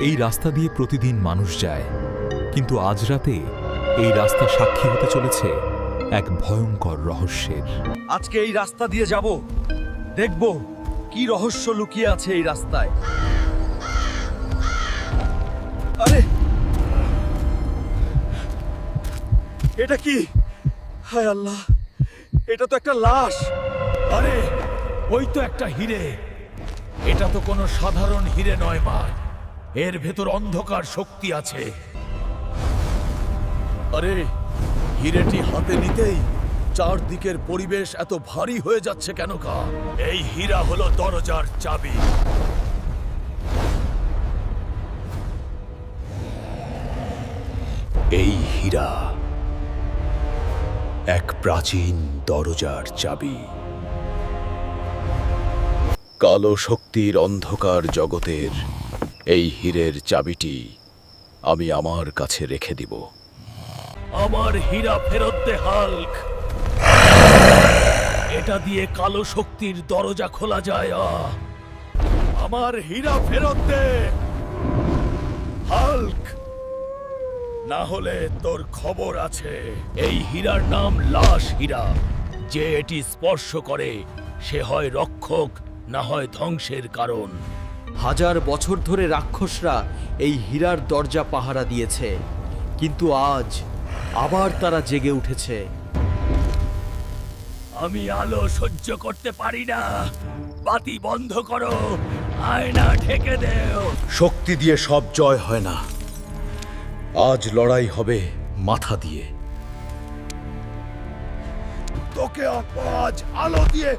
এই রাস্তা দিয়ে প্রতিদিন মানুষ যায়। কিন্তু আজ রাতে এই রাস্তা সাক্ষী হতে চলেছে এক ভয়ঙ্কর রহস্যের। আজকে এই রাস্তা দিয়ে যাব। দেখব কি রহস্য লুকিয়ে আছে এই রাস্তায়। আরে! এটা কি? হায় আল্লাহ! এটা তো একটা লাশ। আরে, ওই তো একটা হিরে। এটা তো কোনো সাধারণ হিরে নয় মা। এর ভেতর অন্ধকার শক্তি আছে। আরে হিরেটি হাতে নিতেই চারদিকের পরিবেশ এত ভারী হয়ে যাচ্ছে কেন কা? এই হীরা হলো দরজার চাবি। এই হীরা এক প্রাচীন দরজার চাবি। কালো শক্তির অন্ধকার জগতের এই হীরের চাবিটি আমি আমার কাছে রেখে দিব। আমার হীরা ফেরত দে, হাল্ক। এটা দিয়ে কালো শক্তির দরজা খোলা যায়। আমার হীরা ফেরত দে, হাল্ক। না হলে তোর খবর আছে। এই হীরার নাম লাশ হীরা। যে এটি স্পর্শ করে, সে হয় রক্ষক, না হয় ধ্বংসের কারণ। হাজার বছর ধরে রাক্ষসরা এই হীরার দরজা পাহারা দিয়েছে। কিন্তু আজ আবার তারা জেগে উঠেছে। আমি আলো সহ্য করতে পারি না। বাতি বন্ধ করো। আয়না ঢেকে দেও। শক্তি দিয়ে সব জয় হয় না। আজ লড়াই হবে মাথা দিয়ে। তোকে আজ আলো দিয়ে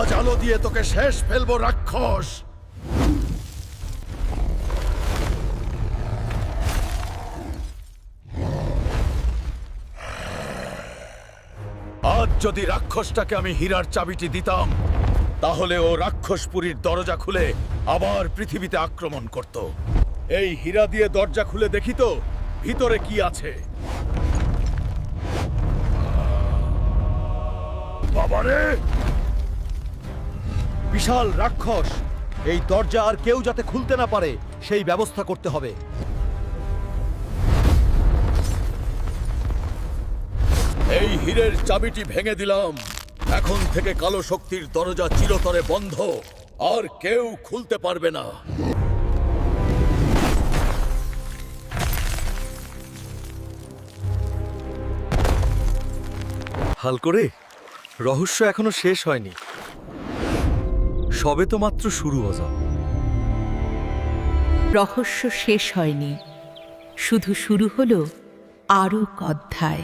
আজ আলো দিয়ে তোকে শেষ ফেলব, রাক্ষস! আজ যদি রাক্ষসটাকে আমি হীরার চাবিটি দিতাম, তাহলে ও রাক্ষসপুরীর দরজা খুলে আবার পৃথিবীতে আক্রমণ করত। এই হীরা দিয়ে দরজা খুলে দেখি তো, ভিতরে কি আছে। বাবারে! বিশাল রাক্ষস। এই দরজা আর কেউ যাতে খুলতে না পারে সেই ব্যবস্থা করতে হবে। এই হীরের চাবিটি ভেঙে দিলাম। এখন থেকে কালো শক্তির দরজা চিরতরে বন্ধ। আর কেউ খুলতে পারবে না। হাল করে রহস্য এখনও শেষ হয়নি। সবে তো মাত্র শুরু হওয়া রহস্য শেষ হয়নি। শুধু শুরু হলো আরও অধ্যায়।